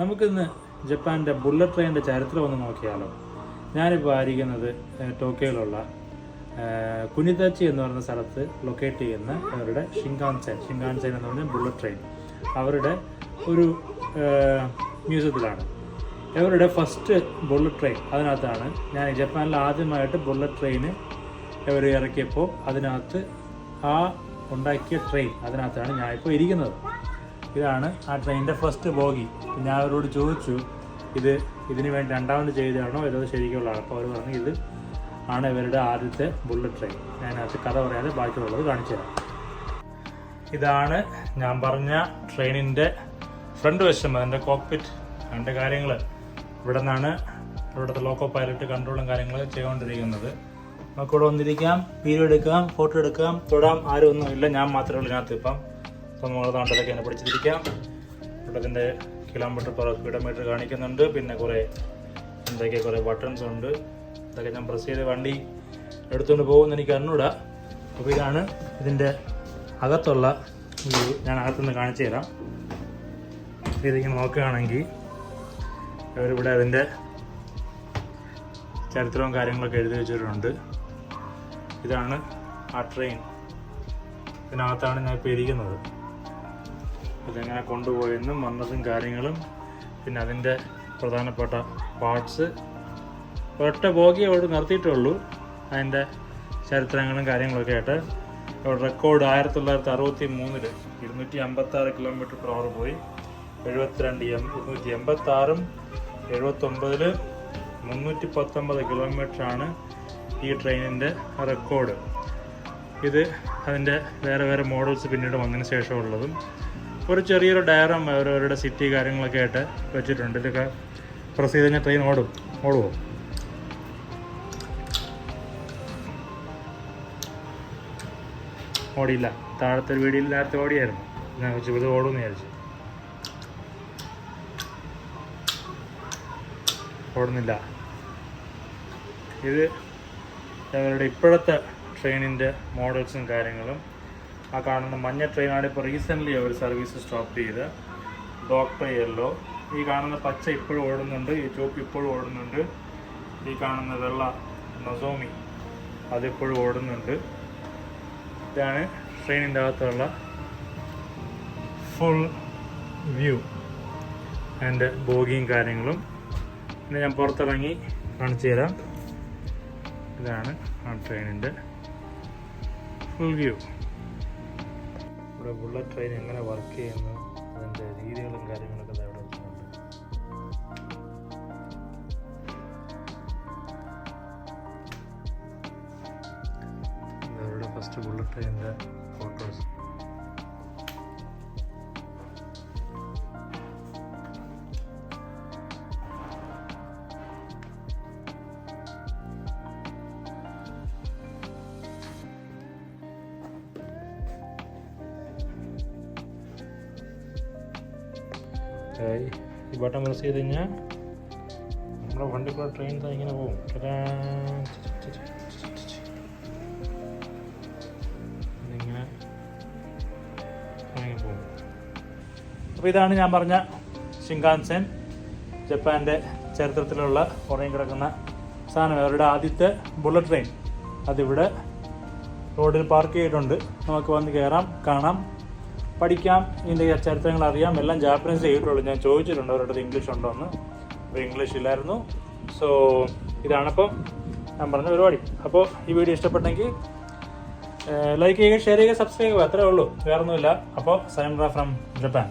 നമുക്കിന്ന് ജപ്പാന്റെ ബുള്ളറ്റ് ട്രെയിനിന്റെ ചരിത്രം ഒന്ന് നോക്കിയാലോ. ഞാനിപ്പോൾ ആയിരിക്കുന്നത് ടോക്കിയോയിലുള്ള കുനിതച്ചി എന്ന് പറയുന്ന സ്ഥലത്ത് ലൊക്കേറ്റ് ചെയ്യുന്ന അവരുടെ ഷിങ്കാൻസൈൻ ഷിങ്കാൻസൈൻ എന്ന് പറഞ്ഞ ബുള്ളറ്റ് ട്രെയിൻ അവരുടെ ഒരു മ്യൂസിയത്തിലാണ്. അവരുടെ ഫസ്റ്റ് ബുള്ളറ്റ് ട്രെയിൻ അതിനകത്താണ് ഞാൻ ജപ്പാനിൽ ആദ്യമായിട്ട് ബുള്ളറ്റ് ട്രെയിന് അവർ ഇറക്കിയപ്പോൾ അതിനകത്ത് ആ ഉണ്ടാക്കിയ ട്രെയിൻ അതിനകത്താണ് ഞാനിപ്പോൾ ഇരിക്കുന്നത്. ഇതാണ് ആ ട്രെയിനിന്റെ ഫസ്റ്റ് ബോഗി. ഞാൻ അവരോട് ചോദിച്ചു ഇത് ഇതിന് വേണ്ടി രണ്ടാമത് ചെയ്തതാണോ? ഏതോ ശരിക്കുള്ളതാണ് അപ്പോൾ അവർ പറഞ്ഞു ഇത് ആണ് ഇവരുടെ ആദ്യത്തെ ബുള്ളറ്റ് ട്രെയിൻ ഞാൻ അത് കഥ പറയാതെ ബാക്കിയുള്ളത് കാണിച്ചു തരാം. ഇതാണ് ഞാൻ പറഞ്ഞ ട്രെയിനിന്റെ ഫ്രണ്ട് വശം അതിന്റെ കോക്പിറ്റ് അതിന്റെ കാര്യങ്ങൾ. ഇവിടെ നിന്നാണ് ഇവിടുത്തെ ലോക്കോ പൈലറ്റ് കൺട്രോളും കാര്യങ്ങളും ചെയ്തുകൊണ്ടിരിക്കുന്നത്. നമുക്കിവിടെ വന്നിരിക്കാം വീഡിയോ എടുക്കാം ഫോട്ടോ എടുക്കാം. തൊടാം ആരും ഒന്നും ഇല്ല ഞാൻ മാത്രമേ ഉള്ളൂ ഇതിനകത്ത് ഇപ്പം. ഇപ്പം നമ്മൾ നാട്ടിലൊക്കെ എന്നെ പിടിച്ചിരിക്കാം. ഇവിടെ കിലോമീറ്റർ പെർ സ്പീഡോമീറ്റർ കാണിക്കുന്നുണ്ട്. പിന്നെ കുറേ എന്തൊക്കെ കുറേ ബട്ടൺസ് ഉണ്ട്. ഇതൊക്കെ ഞാൻ പ്രസ് ചെയ്ത് വണ്ടി എടുത്തുകൊണ്ട് പോകുമെന്ന് എനിക്ക് അറിഞ്ഞൂടാ അപ്പോൾ ഇതാണ് ഇതിന്റെ അകത്തുള്ള വ്യൂ ഞാൻ അകത്തുനിന്ന് കാണിച്ചു തരാം. ഇതിങ്ങനെ നോക്കുകയാണെങ്കിൽ അവരിവിടെ അതിന്റെ ചരിത്രവും കാര്യങ്ങളൊക്കെ എഴുതി വെച്ചിട്ടുണ്ട്. ഇതാണ് ആ ട്രെയിൻ ഇതിനകത്താണ് ഞാൻ ഇപ്പോൾ ഇരിക്കുന്നത്. ഇതെങ്ങനെ കൊണ്ടുപോയെന്നും വന്നതും കാര്യങ്ങളും പിന്നെ അതിന്റെ പ്രധാനപ്പെട്ട പാർട്സ് ഒറ്റ ബോഗി അവിടെ നിർത്തിയിട്ടുള്ളൂ അതിന്റെ ചരിത്രങ്ങളും കാര്യങ്ങളൊക്കെ ആയിട്ട്. അവിടെ റെക്കോർഡ് ആയിരത്തി തൊള്ളായിരത്തി അറുപത്തി മൂന്നിൽ ഇരുന്നൂറ്റി അമ്പത്തി ആറ് കിലോമീറ്റർ പെർ അവർ പോയി. എഴുപത്തിരണ്ട് എം ഇരുന്നൂറ്റി എൺപത്തി ആറും എഴുപത്തൊമ്പതിൽ മുന്നൂറ്റി പത്തൊമ്പത് കിലോമീറ്ററാണ് ഈ ട്രെയിനിന്റെ റെക്കോർഡ് ഇത് അതിന്റെ വേറെ വേറെ മോഡൽസ് പിന്നീട് വന്നതിന് ശേഷമുള്ളതും. ഒരു ചെറിയൊരു ഡയറം അവരവരുടെ സിറ്റി കാര്യങ്ങളൊക്കെ ആയിട്ട് വെച്ചിട്ടുണ്ട്. ഇതൊക്കെ പ്രസ് ചെയ്ത് ട്രെയിൻ ഓടും. ഓടുമോ ഓടിയില്ല. താഴത്തെ വീടിൽ നേരത്തെ ഓടിയായിരുന്നു. ഞാൻ വെച്ചു ഇത് ഓടുമെന്ന് വിചാരിച്ചു. ഓടുന്നില്ല. ഇത് ഞങ്ങളുടെ ഇപ്പോഴത്തെ ട്രെയിനിന്റെ മോഡൽസും കാര്യങ്ങളും ആ കാണുന്ന മഞ്ഞ ട്രെയിനാണ് ഇപ്പോൾ റീസെന്റ്ലി അവർ സർവീസ് സ്റ്റോപ്പ് ചെയ്ത്. ഡോക്ടർ യെല്ലോ ഈ കാണുന്ന പച്ച ഇപ്പോഴും ഓടുന്നുണ്ട് ഈ ചുവപ്പ് ഇപ്പോഴും ഓടുന്നുണ്ട്. ഈ കാണുന്ന വെള്ള നൊസോമി അതിപ്പോഴും ഓടുന്നുണ്ട്. ഇതാണ് ട്രെയിനിന്റെ അകത്തുള്ള ഫുൾ വ്യൂ അതിന്റെ ബോഗിയും കാര്യങ്ങളും. പിന്നെ ഞാൻ പുറത്തിറങ്ങി കാണിച്ചു തരാം. ഇതാണ് ആ ട്രെയിനിന്റെ ഫുൾ വ്യൂ ഇവിടെ ബുള്ളറ്റ് ട്രെയിൻ എങ്ങനെ വർക്ക് ചെയ്യുന്നു അതിന്റെ രീതികളും കാര്യങ്ങളൊക്കെ അവിടെ വെച്ചിട്ടുണ്ട്. അവരുടെ ഫസ്റ്റ് ബുള്ളറ്റ് ട്രെയിനിന്റെ ഫോട്ടോസ് ഓക്കേ. ഈ ബട്ടൺ പ്രസ് ചെയ്ത് കഴിഞ്ഞാൽ നമ്മുടെ വണ്ടി കൂടെ ട്രെയിൻ ഇങ്ങനെ പോകും. ഇങ്ങനെ പോകും. അപ്പോൾ ഇതാണ് ഞാൻ പറഞ്ഞ ഷിങ്കാൻസെൻ ജപ്പാന്റെ ചരിത്രത്തിലുള്ള ഉറങ്ങി കിടക്കുന്ന സാധനം. അവരുടെ ആദ്യത്തെ ബുള്ളറ്റ് ട്രെയിൻ അതിവിടെ റോഡിൽ പാർക്ക് ചെയ്തിട്ടുണ്ട്. നമുക്ക് വന്ന് കയറാം കാണാം. പഠിക്കാം ഇതിന്റെ ചരിത്രങ്ങൾ അറിയാം എല്ലാം ജാപ്പനീസ് ചെയ്തിട്ടുള്ളൂ ഞാൻ ചോദിച്ചിട്ടുണ്ട് അവരുടെ ഇംഗ്ലീഷ് ഉണ്ടോ എന്ന് അപ്പോൾ ഇംഗ്ലീഷ് ഇല്ലായിരുന്നു. സോ ഇതാണിപ്പം ഞാൻ പറഞ്ഞ പരിപാടി. അപ്പോൾ ഈ വീഡിയോ ഇഷ്ടപ്പെട്ടെങ്കിൽ ലൈക്ക് ചെയ്യുക ഷെയർ ചെയ്യുക സബ്സ്ക്രൈബ് ചെയ്യുക. അത്രേ ഉള്ളൂ. വേറൊന്നുമില്ല. അപ്പോൾ സൈൻ ഫ്രം ജപ്പാൻ